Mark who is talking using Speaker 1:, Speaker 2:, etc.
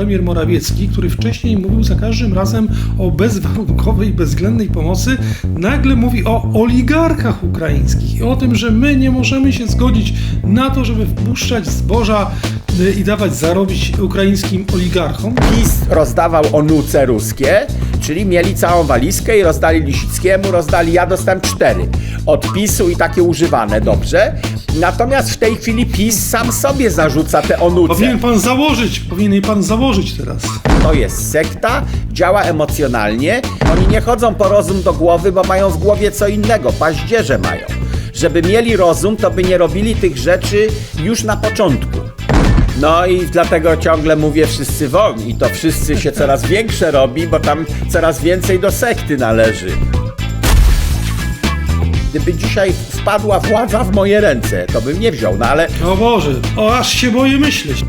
Speaker 1: premier Morawiecki, który wcześniej mówił za każdym razem o bezwarunkowej, bezwzględnej pomocy, nagle mówi o oligarchach ukraińskich i o tym, że my nie możemy się zgodzić na to, żeby wpuszczać zboża i dawać zarobić ukraińskim oligarchom.
Speaker 2: PiS rozdawał onuce ruskie, czyli mieli całą walizkę i rozdali Lisickiemu, rozdali, ja dostałem cztery od PiSu i takie używane, dobrze? Natomiast w tej chwili PiS sam sobie zarzuca te onuce.
Speaker 1: Powinien pan założyć, powinien pan założyć teraz.
Speaker 2: To jest sekta, działa emocjonalnie. Oni nie chodzą po rozum do głowy, bo mają w głowie co innego, paździerze mają. Żeby mieli rozum, to by nie robili tych rzeczy już na początku. No i dlatego ciągle mówię wszyscy wolni. I to wszyscy się coraz większe robi, bo tam coraz więcej do sekty należy. Gdyby dzisiaj wpadła władza w moje ręce, to bym nie wziął, no ale
Speaker 1: O Boże, o aż się boję myśleć.